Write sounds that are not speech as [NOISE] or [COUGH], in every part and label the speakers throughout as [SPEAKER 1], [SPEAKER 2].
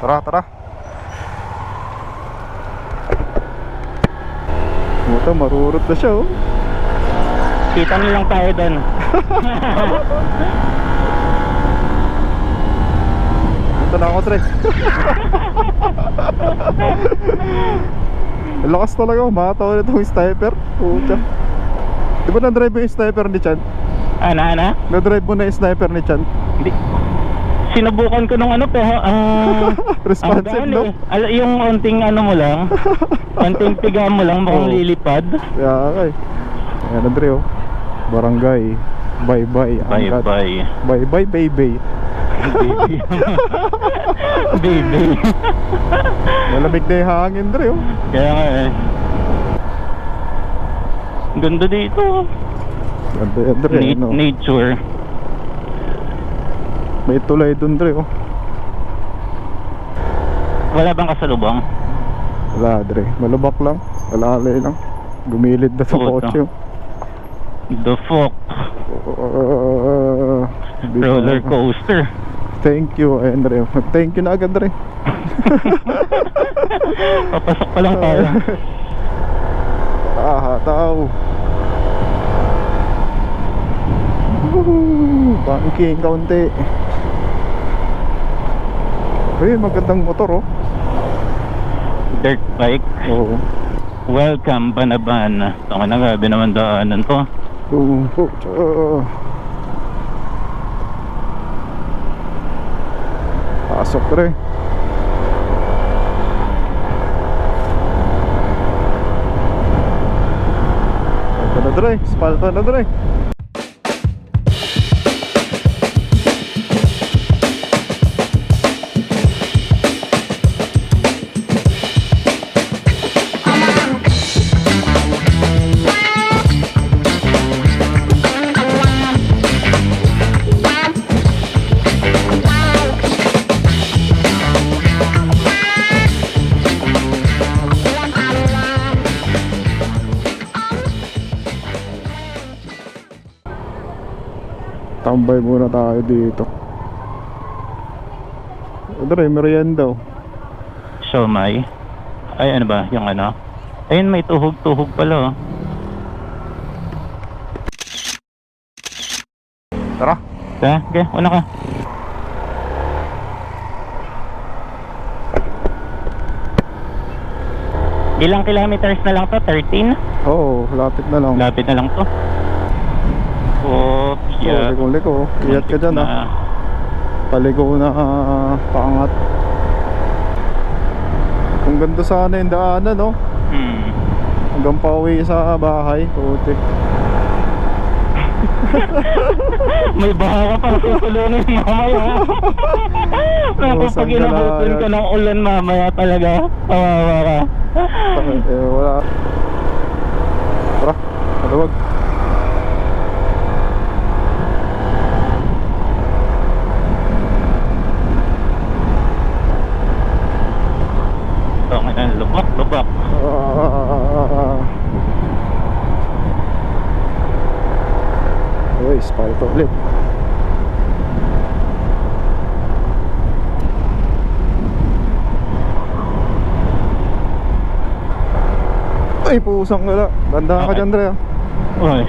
[SPEAKER 1] Tara, tara. Ito, marurot na siya, oh.
[SPEAKER 2] Kita niyo lang tayo doon.
[SPEAKER 1] Ito na ako, Tre. [LAUGHS] Lakas talaga, umataw na itong sniper. Pucha. Di ba na-drive mo yung sniper ni Chan?
[SPEAKER 2] Ano, ano?
[SPEAKER 1] Na-drive mo na yung sniper ni Chan?
[SPEAKER 2] Hindi. Sinubukan ko nung ano pero ah [LAUGHS]
[SPEAKER 1] Responsive,
[SPEAKER 2] ang gaan
[SPEAKER 1] no?
[SPEAKER 2] eh. Al- yung onting ano mo lang, [LAUGHS] onting piga mo lang mukhang
[SPEAKER 1] Oo.
[SPEAKER 2] lilipad.
[SPEAKER 1] Ka eh. Ayan, Andre, oh. Barangay. Bye-bye.
[SPEAKER 2] Bye
[SPEAKER 1] Angkat.
[SPEAKER 2] bye.
[SPEAKER 1] Bye-bye, baby.
[SPEAKER 2] Baby. [LAUGHS] Baby.
[SPEAKER 1] Malamig na yung hangin, Andre, oh.
[SPEAKER 2] Kaya nga eh. Ganda dito.
[SPEAKER 1] Andre, Andre,
[SPEAKER 2] Na-
[SPEAKER 1] ano.
[SPEAKER 2] Nature.
[SPEAKER 1] May tulay dun, Andre, oh.
[SPEAKER 2] Wala bang kasalubong?
[SPEAKER 1] Wala, Andre. Malubak lang. Alalay lang. Gumilid na sa
[SPEAKER 2] Puta.
[SPEAKER 1] kotse. oh.
[SPEAKER 2] The fuck.
[SPEAKER 1] Uh,
[SPEAKER 2] Roller coaster.
[SPEAKER 1] Thank you, Andre. Thank you na agad, Andre. [LAUGHS]
[SPEAKER 2] Papasok pa lang tayo.
[SPEAKER 1] Ah, tao. Banking kaunti. Uy, magandang motor, oh.
[SPEAKER 2] Dirt bike.
[SPEAKER 1] Oo.
[SPEAKER 2] Welcome, Banaban. Tama na, grabe naman daanan to.
[SPEAKER 1] Oo. Oh, Pasok, pre. Spalto na, Dre. Spalto na, Dre. Tambay muna tayo dito. Dre, merienda, oh.
[SPEAKER 2] Siomay. Ay, ano ba? Yung ano? Ayun, may tuhog-tuhog pala, oh.
[SPEAKER 1] Tara.
[SPEAKER 2] Kaya, okay, una ka. Ilang kilometers na lang to? 13?
[SPEAKER 1] Oo, lapit na lang.
[SPEAKER 2] Lapit na lang to. Oh,
[SPEAKER 1] Oh,
[SPEAKER 2] yeah.
[SPEAKER 1] liko-liko. Iyat ka dyan, ah.
[SPEAKER 2] Na-
[SPEAKER 1] Paligo na ah, paangat. Kung ganda sana yung daanan, no?
[SPEAKER 2] Hmm.
[SPEAKER 1] Hanggang pauwi sa bahay. Putik. [LAUGHS]
[SPEAKER 2] May baha ka pang susulungin mamaya. [LAUGHS] Naku,
[SPEAKER 1] Kusang
[SPEAKER 2] pag inabutin ka ng ulan mamaya talaga, kawawa ka. [LAUGHS]
[SPEAKER 1] eh, wala. Tara, maluwag.
[SPEAKER 2] So, ngayon, lubak, lubak.
[SPEAKER 1] Ah. Uy, spalto ulit. Ay, pusang wala. Bandahan ka
[SPEAKER 2] Okay.
[SPEAKER 1] dyan, Dre. ah.
[SPEAKER 2] Uy.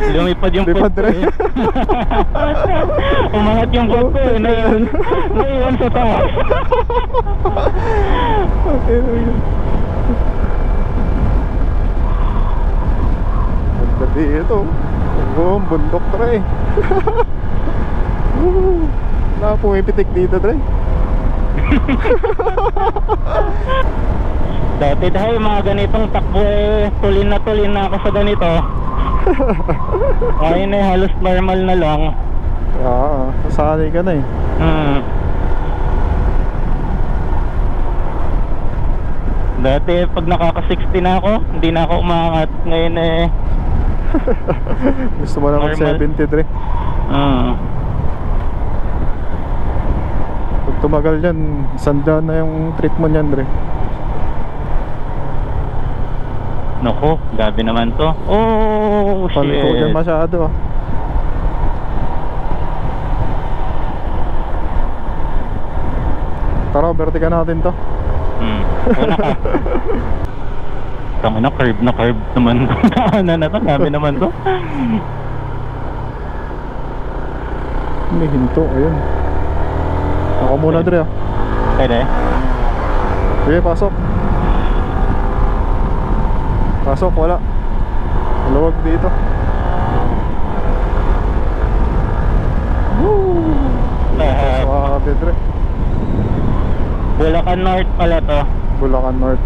[SPEAKER 2] [LAUGHS] Lumipad yung
[SPEAKER 1] Lipad,
[SPEAKER 2] eh. [LAUGHS] Umangat yung foot ko eh. Naiwan, naiwan sa taas.
[SPEAKER 1] Okay, okay. Ganda dito. Boom, bundok. [LAUGHS] Woo! Wala pumipitik dito, Dre. [LAUGHS]
[SPEAKER 2] Dati dahil mga ganitong takbo eh, tulin na tulin na ako sa ganito. [LAUGHS] Ngayon eh, halos normal na lang.
[SPEAKER 1] Ah, nasanay ka na eh.
[SPEAKER 2] Hmm. Dati pag nakaka-60 na ako, hindi na ako umangat. Ngayon eh, [LAUGHS]
[SPEAKER 1] Gusto mo na mag
[SPEAKER 2] Normal.
[SPEAKER 1] 70, Dre.
[SPEAKER 2] hmm.
[SPEAKER 1] Pag tumagal yan, sanda na yung treatment yan, Dre.
[SPEAKER 2] Nako, gabi naman to. Oh,
[SPEAKER 1] Paliko
[SPEAKER 2] shit.
[SPEAKER 1] yan masyado ah. Tara, vertical natin to.
[SPEAKER 2] Hmm. [LAUGHS] Tangin na curve na curve naman to. Daanan [LAUGHS] na to. Dami naman to.
[SPEAKER 1] May hinto, ayun. Ako muna Dre ah.
[SPEAKER 2] Pwede.
[SPEAKER 1] Sige, pasok. Pasok, wala. Maluwag dito. Woo!
[SPEAKER 2] Lahat.
[SPEAKER 1] Swabe Dre.
[SPEAKER 2] Bulacan North pala to.
[SPEAKER 1] Bulacan North.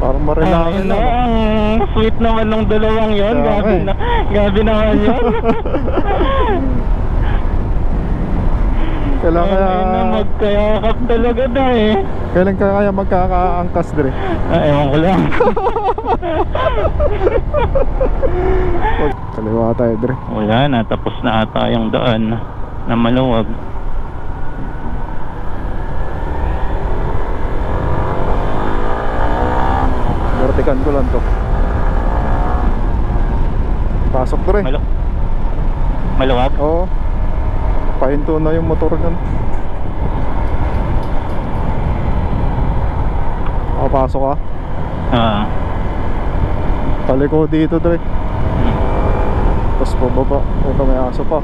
[SPEAKER 1] Parang marilakan
[SPEAKER 2] Ayun
[SPEAKER 1] na.
[SPEAKER 2] Ang sweet naman ng dalawang yon.
[SPEAKER 1] Kaya
[SPEAKER 2] Gabi na. Gabi naman yun. [LAUGHS]
[SPEAKER 1] Kailangan
[SPEAKER 2] Ayun na.
[SPEAKER 1] kaya,
[SPEAKER 2] Magkayakap talaga na eh.
[SPEAKER 1] kailan ka kaya magkakaangkas Dre?
[SPEAKER 2] Ah, ewan ko lang. [LAUGHS]
[SPEAKER 1] Kaliwa tayo Dre.
[SPEAKER 2] Wala na. Tapos na ata yung daan na maluwag.
[SPEAKER 1] Vertikan ko lang to. Pasok Dre.
[SPEAKER 2] Malu maluwag?
[SPEAKER 1] Oo. Pahinto na yung motor nun. Makapasok ka.
[SPEAKER 2] Ah.
[SPEAKER 1] Paliko dito, Dre.
[SPEAKER 2] Hmm.
[SPEAKER 1] Tapos pababa. Ito may aso pa.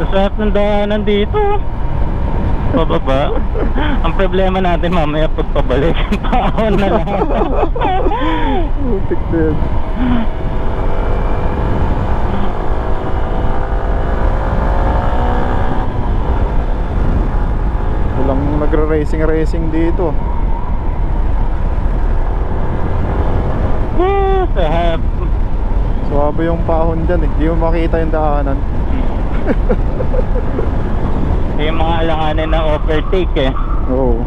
[SPEAKER 2] Sa sarap ng daanan dito. Pababa. Ang problema natin mamaya pagpabalik. Paon na lang.
[SPEAKER 1] Putik din. Walang nagre-racing-racing dito.
[SPEAKER 2] Ah, Sarap.
[SPEAKER 1] Suwabe yung pahon dyan eh. Di mo makita yung daanan. [LAUGHS]
[SPEAKER 2] Yung mga alanganin na overtake eh.
[SPEAKER 1] Oo.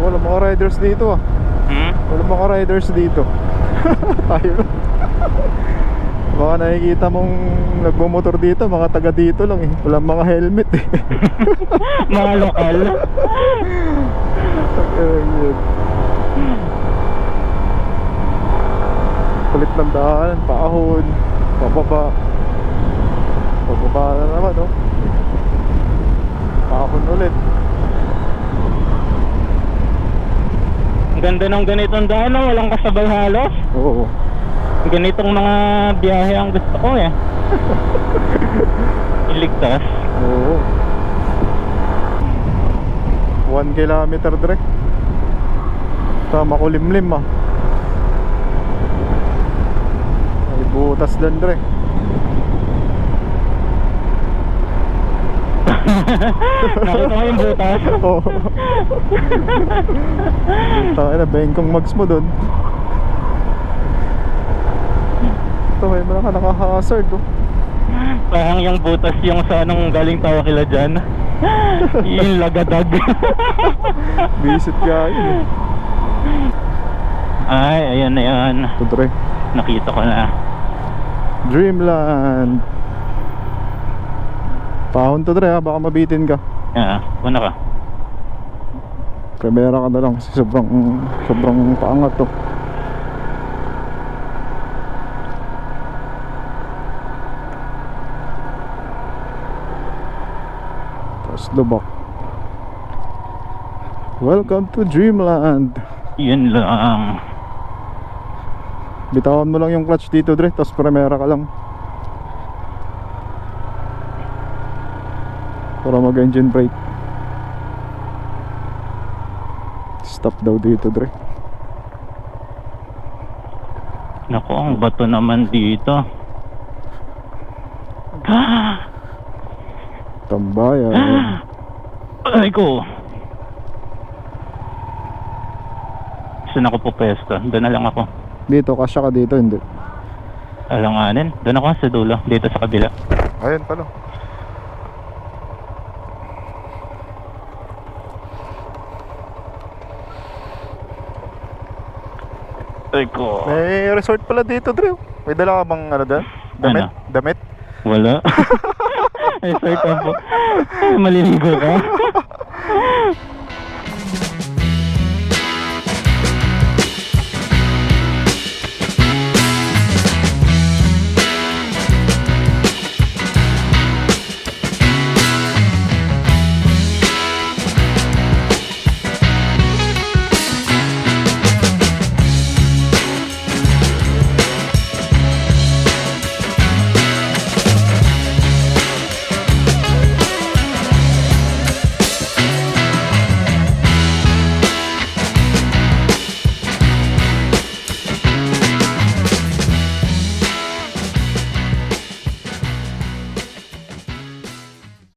[SPEAKER 1] Wala mga riders dito ah.
[SPEAKER 2] Hmm?
[SPEAKER 1] Wala mga riders dito. [LAUGHS] Tayo lang. Baka nakikita mong nagmumotor dito, mga taga dito lang eh. Walang mga helmet eh. [LAUGHS]
[SPEAKER 2] mga lokal. [LAUGHS]
[SPEAKER 1] Kulit ng daan, paahon, pababa. Pababa na naman, oh. Paahon ulit.
[SPEAKER 2] Ang ganda ng ganitong daan, no? walang kasabay halos.
[SPEAKER 1] Oo.
[SPEAKER 2] Ganitong mga biyahe ang gusto ko eh. [LAUGHS] Iligtas.
[SPEAKER 1] Oo. One kilometer direct. Tama ko limlim ah. May butas din direct. [LAUGHS]
[SPEAKER 2] Nakita mo yung butas? [LAUGHS]
[SPEAKER 1] Oo. Tayo na, bengkong mags mo dun. Ito, may mga ka naka-hazard oh.
[SPEAKER 2] Parang yung butas yung sa anong galing tayo kila dyan. [LAUGHS] yung lagadag.
[SPEAKER 1] Visit ka yun eh.
[SPEAKER 2] Ay, ayan na yan.
[SPEAKER 1] Ito, Dre.
[SPEAKER 2] Nakita ko na.
[SPEAKER 1] Dreamland. Pahon to, Dre ha. Baka mabitin ka.
[SPEAKER 2] Yeah, una ka.
[SPEAKER 1] Primera ka na lang kasi sobrang, sobrang paangat to. Tapos lubak. Welcome to Dreamland.
[SPEAKER 2] Yun lang.
[SPEAKER 1] Bitawan mo lang yung clutch dito, Dre. Tapos primera ka lang. Para mag-engine brake. Stop daw dito, Dre.
[SPEAKER 2] Naku, ang bato naman dito.
[SPEAKER 1] Tambayan.
[SPEAKER 2] Ay ko. Saan ako po pwesto? Doon na lang ako.
[SPEAKER 1] Dito, kasya ka dito, hindi.
[SPEAKER 2] Alanganin. Doon ako sa dulo. Dito sa kabila.
[SPEAKER 1] Ayun pala.
[SPEAKER 2] Ay ko.
[SPEAKER 1] May resort pala dito, Dre. May dala ka bang ano doon? Damit?
[SPEAKER 2] Ano?
[SPEAKER 1] Damit?
[SPEAKER 2] Wala. [LAUGHS] Ay, sorry ka po. Maliligo ka? [LAUGHS]